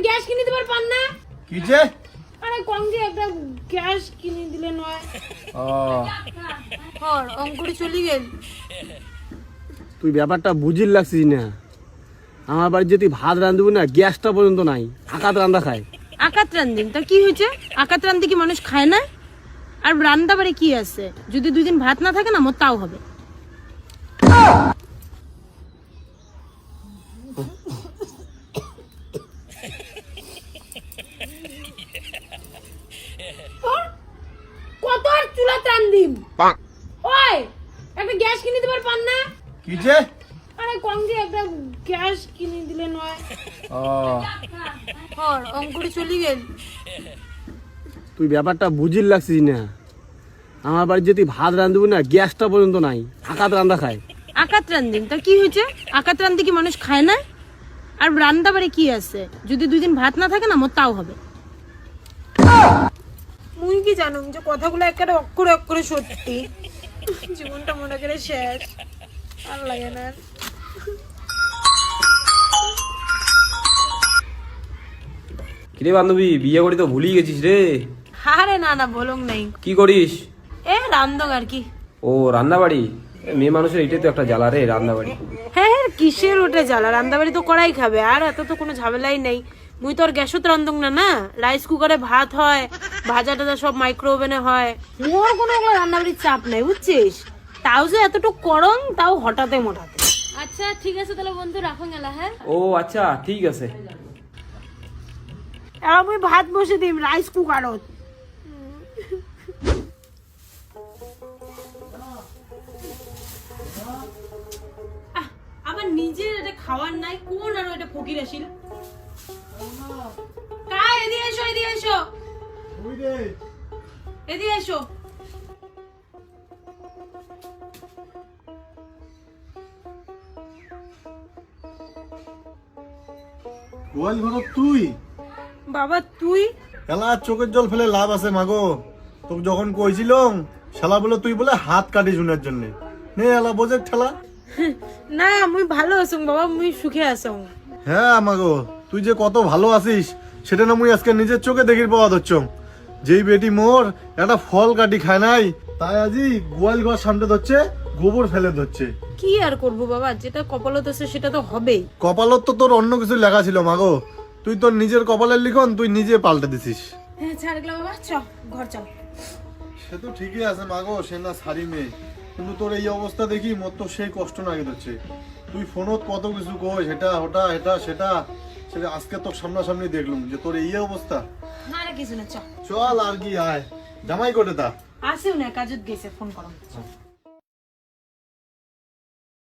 Gas কিনে দিবার পান না। কি যে? আরে কম দিয়ে একটা গ্যাস কিনে দিলে নয়। ও। হর অঙ্কুরে চলে গেল। তুই ব্যাপারটা বুঝির লাগছিস না। আমার বাড়ি যদি ভাত রাঁধবো না গ্যাসটা পর্যন্ত নাই। আকাত রান্দা খায়। আকাত রান্দিন তা কি হয়েছে? আকাত রান্দি কি মানুষ খায় না? আর রান্না বাড়ি কি আছে? যদি দুই দিন ভাত না থাকে না মোর তাও হবে। কত আর চুলা রান্দিম ওই একটা গ্যাস কিনে দিবার পান না? কি যে? আরে কম একটা গ্যাস কিনে দিলে নয়। ও। হর অঙ্কুরে চলে গেল। তুই ব্যাপারটা বুঝির লাগছিস না। আমার বাড়ি যদি ভাত রাঁধবো না গ্যাসটা পর্যন্ত নাই। আকাত রান্দা খায়। আকাত রান্দিন তা কি হয়েছে? আকাত রান্দি কি মানুষ খায় না? আর রান্না বাড়ি কি আছে? যদি দুই দিন ভাত না থাকে না মোর তাও হবে। কি জানুম যে কথাগুলো একেবারে অক্ষরে অক্ষরে সত্যি। জীবনটা মনে করে শেষ। আর লাগে না। কিরে বান্ধবী বিয়ে করি তো ভুলিয়ে গেছিস রে। আরে না না বলুন নাই। কি করিস? এ রান্ধক আর কি? ও রান্না বাড়ি মেয়ে মানুষের এটাই তো একটা জ্বালা রে রান্না বাড়ি হ্যাঁ হ্যাঁ কিসের ওটা জ্বালা? রান্নাবাড়ি তো করাই খাবে আর এত তো কোনো ঝামেলাই নেই। মুই তো আর গ্যাসত রান্ধুক না না? রাইস কুকারে ভাত হয় ভাজা টাজা সব মাইক্রো ওভেনে হয়। মোর কোনো ওগুলো রান্নাবাড়ির চাপ নেই বুঝছিস? তাও যে এতটুকু করং তাও হঠাতে মোটাতে আচ্ছা ঠিক আছে তাহলে বন্ধু রাখো গেলা হ্যাঁ? ও আচ্ছা ঠিক আছে। আর মুই ভাত বসে দিম রাইস কুকারত আমার নিজের এটা খাওয়ার নাই কোন আর ওইটা ফকির আসিল? এদিকে এসো এদিকে এসো। এদিকে এসো। গোয়াল তুই? বাবা তুই? এলা চোখের জল ফেলে লাভ আছে মাগো। তোকে যখন কইছিলাম শালা বলে তুই বলে হাত কাটিস উনার জন্য। নে এলা বোঝে ঠেলা। না মুই ভালো আছুং বাবা মুই সুখে আছুং। হ্যাঁ মাগো তুই যে কত ভালো আছিস সেটা না মুই আজকে নিজের চোখে দেখির পাওয়া ধরছ। যেই বেটি মোর একটা ফল কাটি খায় নাই তাই আজি গোয়াল ঘর সামনে ধরছে গোবর ফেলে ধরছে। কি আর করব বাবা যেটা কপালত আছে সেটা তো হবেই। কপালত তো তোর অন্য কিছু লেখা ছিল মাগো। তুই তোর নিজের কপালের লিখন তুই নিজে পাল্টে দিছিস। হ্যাঁ ছাড় বাবা চ ঘর চল। সে তো ঠিকই আছে মাগো সে না সারি মেয়ে। কিন্তু তোর এই অবস্থা দেখি মোর তো সেই কষ্ট নাগে হচ্ছে তুই ফোনত কত কিছু কই সেটা ওটা এটা সেটা সেটা আজকে তোর সামনাসামনি দেখলাম যে তোর এই অবস্থা। আর কিছু না চ। চল আর কি আয়। জামাই কোটে তা। আসেও না কাজত গেছে ফোন করো।